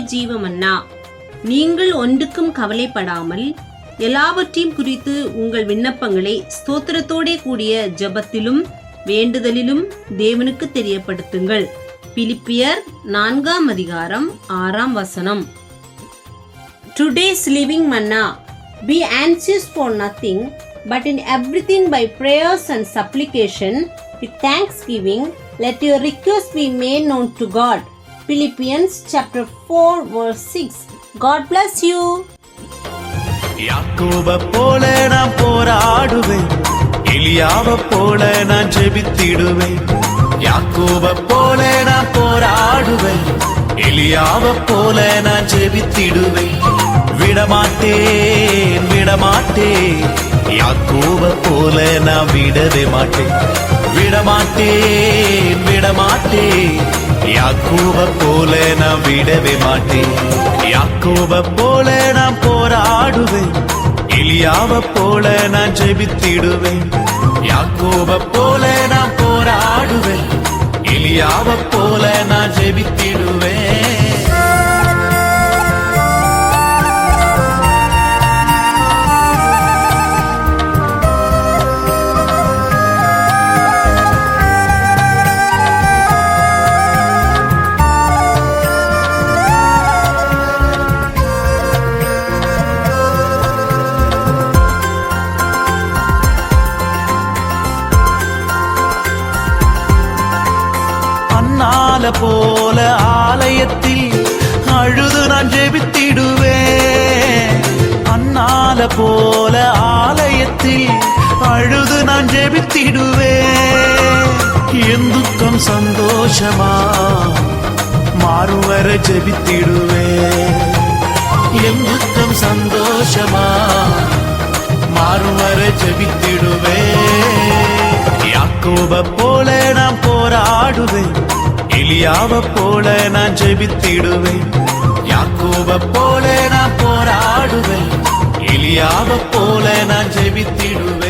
ஜீவமன்னா நீங்கள் ஒன்றுக்கும் கவலைப்படாமல் எல்லாவற்றையும் குறித்து உங்கள் விண்ணப்பங்களை ஸ்தோத்திரத்தோடே கூடிய ஜபத்திலும் வேண்டுதலிலும் தேவனுக்கு தெரியப்படுத்துங்கள். பிலிப்பியர் நான்காம் அதிகாரம் ஆறாம் வசனம். Today's living manna be anxious for nothing but in everything by prayers and supplication with thanksgiving let your request be made known to God philippians chapter 4 verse 6 god bless you. யாக்கோப போல நான் போராடுவேன். எலியாவ போல நான் ஜெபித்திடுவேன். யாக்கோப போல நான் போராடுவேன். எலியாவ போல நான் ஜெபித்திடுவேன். விடமாட்டேன் விடமாட்டேன். யாக்கோப போல போல நான் விடவே மாட்டேன். விடமாட்டேன் விடமாட்டேன். யாக்கோப போல நான் விடவே மாட்டேன். யாக்கோப போல நான் போராடுவேன். எலியாவ போல நான் ஜெபித்திடுவேன். யாக்கோப போல நான் போராடுவேன். எலியாவ போல நான் ஜெபித்திடுவேன். அண்ணால போல ஆலயத்தில் அழுது நான் ஜெபித்திடுவேன். அண்ணால போல ஆலயத்தில் அழுது நான் ஜெபித்திடுவேன். என் துக்கம் சந்தோஷமா? மாறும் வர ஜெபித்திடுவேன். என் துக்கம் சந்தோஷமா? மாறும் வர ஜெபித்திடுவேன். யாக்கோப போல நான் போராடுவேன். எலியாவ போல நான் ஜெபித்திடுவேன். யாக்கோவ போல நான் போராடுவேன். எலியாவ போல நான் ஜெபித்திடுவேன்.